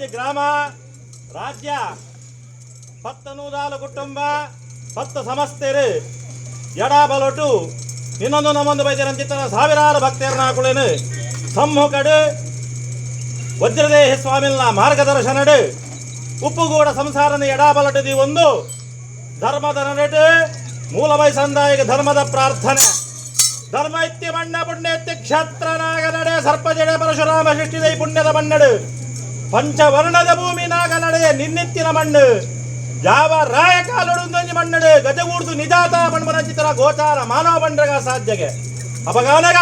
ಗ್ರಾಮ, ರಾಜ್ಯ ಭತ್ತ ನೂರಾಲು ಕುಟುಂಬ ಭತ್ತ ಸಮಸ್ತೆರು ಎಡ ಬಲೊಟ್ಟು ಇನ್ನೊಂದು ನಮ್ಮೊಂದು ಬೈದಿರಂಚಿತ್ತ ಸಾವಿರಾರು ಭಕ್ತರ ಕುಳೇನು ಸಮ್ಮುಖಡು ವಜ್ರದೇಹ ಸ್ವಾಮಿನ ಮಾರ್ಗದರ್ಶನಡು ಉಪ್ಪುಗೂಡ ಸಂಸಾರನ ಎಡ ದಿ ಒಂದು. ಧರ್ಮದ ನಡಟು ಮೂಲಮೈ ಧರ್ಮದ ಪ್ರಾರ್ಥನೆ. ಧರ್ಮ ಇತ್ತಿ ಮಣ್ಣ ಪುಣ್ಯ ಕ್ಷತ್ರನಾಗ ನಡೆ, ಸರ್ಪಜಡೆ ಪರಶುರಾಮ ಸೃಷ್ಟಿದೈ ಪುಣ್ಯದ ಮಣ್ಣಡು. ಪಂಚವರ್ಣದ ಭೂಮಿ ನಾಗನಡೆಯ ನಿನ್ನೆತ್ತಿನ ಮಣ್ಣು. ಯಾವ ರಾಯ ಮಣ್ಣಡೆ ಗಜಗೂಡ್ದು ನಿಜಾತ ಚಿತ್ರ ಗೋಚಾರ ಮಾನವ ಬಂಡ್ರಗ ಸಾಧ್ಯಗೆ. ಅಪಗಾನಗ,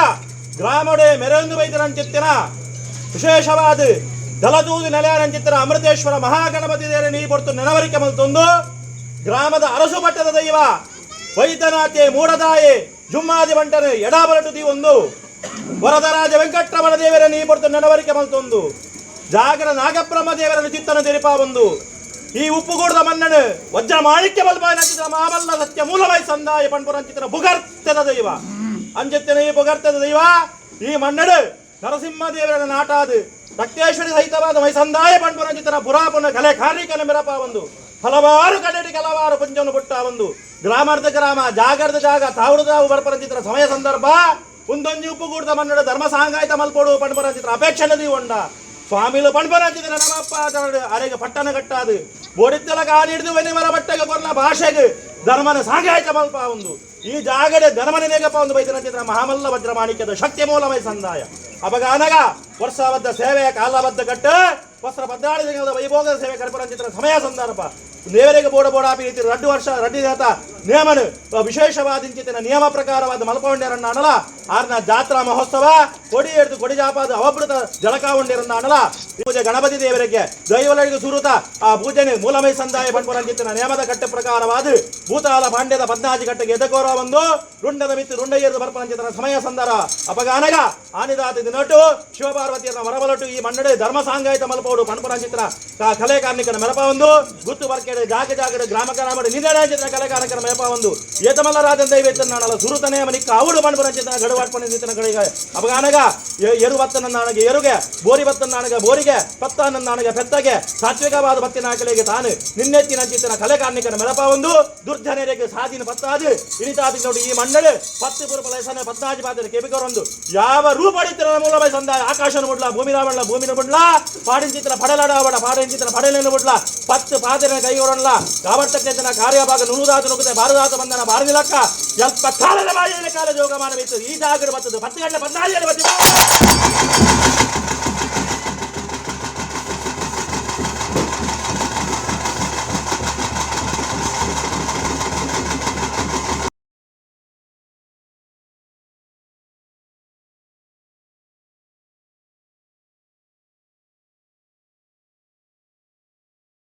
ಗ್ರಾಮಡೆ ಮೆರೆಂದು ಬೈದರಂಚಿತ್ತಿನ ವಿಶೇಷವಾದ ದಲದೂದು ಚಿತ್ರ ಅಮೃತೇಶ್ವರ ಮಹಾಗಣಪತಿ ದೇವರ ನೀ ಪೊರ್ತು ನೆನವರಿಕೆ ಮಲ್ತೊಂದು ಗ್ರಾಮದ ಅರಸು ಮಟ್ಟದ ದೈವ ವೈದ್ಯನಾಥೆ ಮೂಡದಾಯೆ, ಜುಮ್ಮಾದಿ ಬಂಟನೆ ಎಡಾಬಲಟು ದಿ ಒಂದು. ವರದರಾಜ ವೆಂಕಟರಮಣ ದೇವರ ನೀ ಪೊರ್ತು ನೆನವರಿಕೆ ಮಲ್ತೊಂದು ಜಾಗರ ನಾಗಬ್ರಹ್ಮ ದೇವರ ಚಿತ್ತನ ತೆರಿಪ ಬಂದು, ಈ ಉಪ್ಪುಗೂಡದ ಮನ್ನಣು, ವಜ್ರ ಮಾಣಿಕ್ಯ ಬಲ್ಬಾಯ ನಚಿತ್ರ ಮಾಮಲ್ಲ ಸತ್ಯ ಮೂಲವಾಯಿ ಸಂದಾಯ ಪಂಪುರಂಚಿತ್ರ ಭುಗರ್ತದ ದೈವ. ಅಂಜತ್ತಿನ ಈ ಭುಗರ್ತದ ದೈವ, ಈ ಮನ್ನಡು ನರಸಿಂಹ ದೇವರ ನಾಟಾದು, ರಕ್ತೇಶ್ವರಿ ಸಹಿತವಾದ ಮೈಸಂದಾಯ ಪಂಪುರಂಚಿತರ ಪುರಾಪುನ ಕಲೆ ಕಾರ್ಯಕನ ಮಿರಪ ಒಂದು ಹಲವಾರು ಕಡೆಡಿ ಹಲವಾರು ಪಂಚವನ್ನು ಪುಟ್ಟ ಒಂದು ಗ್ರಾಮಾರ್ಧ ಗ್ರಾಮ ಜಾಗರದ ಜಾಗ ತಾವುಡು ಬರ್ಪರ ಚಿತ್ರ ಸಮಯ ಸಂದರ್ಭ, ಒಂದೊಂದು ಉಪ್ಪುಗೂಡದ ಮನ್ನಡ ಧರ್ಮ ಸಾಂಗಾಯಿತ ಮಲ್ಪೋಡು ಚಿತ್ರ ಅಪೇಕ್ಷೆ ನದಿ ಒಂಡ ನಮ್ಮಪ್ಪ ತನಡು ಅರೆಗೆ ಪಟ್ಟಣ ಕಟ್ಟಾದು. ಬೋಡಿದ್ದಲ ಕಾಡಿಡ್ದು ವೆನಿ ಮರ ಬಟ್ಟೆಗೆ ಕೊರ್ಲ ಭಾಷೆಗೆ ಧರ್ಮನ ಸಾಗಾಯ್ತ ಮಲ್ಪ ಒಂದು. ಈ ಜಾಗಡೆ ಧರ್ಮನ ನೇಗಪ್ಪ ಒಂದು ಚಿತ್ರ ಮಹಾಮಲ್ಲ ವಜ್ರ ಮಾಣಿಕ್ಯದ ಶಕ್ತಿ ಮೂಲಮಯ ಸಂದಾಯ. ಅಪಗಾನಗ ವರ್ಷಬದ್ಧ ಸೇವೆಯ ಕಾಲಬದ್ಧ ಕಟ್ಟ, ವಸ್ತ್ರ ಪದ್ದಾಳಿ ದಿನದ ವೈಭೋಗದ ಸೇವೆ ಚಿತ್ರ ಸಮಯ ಸಂದರ್ಭ. ದೇವರಿಗೆ ಬೋಡ ಬೋಡಾಪಿ ರೀತಿ ರಡ್ಡು ವರ್ಷ ರಡ್ಡಿ ವಿಶೇಷವಾದ ವಿಶೇಷವಾದಿಂಚಿತಿನ ನಿಯಮ ಪ್ರಕಾರವಾದ ಮಲ್ಕೊಂಡೇರನ್ನ ಅನಲ ಆರ್ನ ಜಾತ್ರಾ ಮಹೋತ್ಸವ. ಕೊಡಿ ಹಿಡಿದು ಕೊಡಿ ಜಾಪಾದ ಅವಭೃತ ಜಳಕಾವಂಡಿರನ್ನ ಅನಲ ಪೂಜೆ ಗಣಪತಿ ದೇವರಿಗೆ ದೈವಲಡಿಗೆ ಸುರುತ. ಆ ಪೂಜೆನೆ ಮೂಲಮೈ ಸಂದಾಯ ಪಂಪರಂಚಿತ್ತಿನ ನಿಯಮದ ಕಟ್ಟೆ ಪ್ರಕಾರವಾದ ಭೂತಾಲ ಪಾಂಡ್ಯದ ಪದ್ನಾಜಿ ಕಟ್ಟೆಗೆ ಎದಕೋರ ಒಂದು ರುಂಡದ ಮಿತ್ತು ಬರ್ಪನ ಚಿತ್ರ ಸಮಯ ಸಂದರ. ಅಪಗಾನಗ ಆನಿದಾತ ನಟು ಶಿವಪಾರ್ವತಿಯನ್ನ ಹೊರಬಲಟು ಈ ಮನ್ನಡೆ ಧರ್ಮ ಸಾಂಗಾಯಿತ ಮಲ್ಪೋಡು ಚಿತ್ರ. ಕಲೆ ಕಾರ್ಮಿಕನ ಮೆರಪ ಒಂದು. ಗುತ್ತು ಬರ್ಕೆಡೆ ಜಾಗ ಜಾಗ ಗ್ರಾಮ ಗ್ರಾಮಡೆ ನಿಂದನಾಚಿತ್ರ ಕಲೆ ಕಾರ್ಮಿಕನ ಏತಮಲ್ಲ ರಾಜನ್ ದೈವೇತನಾಣಲ ಸುರುತನೆ ಮನಿಕ್ಕ ಅವಡು ಪಂಪರಂಚಿತನ ಗಡುವಾಟ್ಪಣ ನಿಂತನ ಕಡೆಗೆ ಅಪಗಾನಗ ಎ- ಎರು ಬತ್ತನ ನಾಣಗೆ ಎರುಗೆ, ಬೋರಿ ಬತ್ತನ ನಾಣಗೆ ಬೋರಿಗೆ ಪತ್ತನ ನಾಣಗೆ ಪೆತ್ತಗೆ, ಸಾತ್ವಿಕವಾದ ಬತ್ತಿನ ಹಾಕಲೆಗೆ ತಾನು ನಿನ್ನೆತ್ತಿನ ಚಿತ್ತಿನ ಕಲೆ ಕಾರ್ಮಿಕನ ಮೆರಪ ಒಂದು ದುರ್ಜನರಿಗೆ ಸಾಧಿನ ಪತ್ತಾದು ನೋಡಿ ಈ ಮಂಡಳು ಪತ್ತು ಪುರುಪಲ ಹೆಸನ ಪದ್ನಾಜಿ ಪಾತ್ರ ಕೆಬಿಕರೊಂದು ಯಾವ ರೂಪ ಅಡಿತರ ಮೂಲಮೈ ಸಂದ ಆಕಾಶನ ಮುಡ್ಲ ಭೂಮಿ ರಾವಣ ಭೂಮಿನ ಮುಡ್ಲ ಪಾಡಿನ ಚಿತ್ರ ಪಡಲಾಡಾವಡ ಪಾಡಿನ ಚಿತ್ರ ಪಡಲೇನು ಮುಡ್ಲ ಪತ್ತು ಪಾದಿನ ಕೈಗೊಡಲ್ಲ. ಜನ ಕಾರ್ಯಭಾಗ ನುಣುದಾತ ನುಗ್ಗುತ್ತೆ ಭಾರದಾತ ಬಂಧನ ಭಾರದಿಲಕ್ಕ ಎಲ್ಪ ಕಾಲದ ಬಾಯಿಯಲ್ಲಿ ಕಾಲ ಜೋಗ ಮಾಡಬೇಕು ಈ ಜಾಗರ ಬರ್ತದೆ ಪತ್ತು ಗಂಟೆ ಪದ್ನಾಲ್ಕು ಗಂಟೆ ಬರ್ತೀವಿ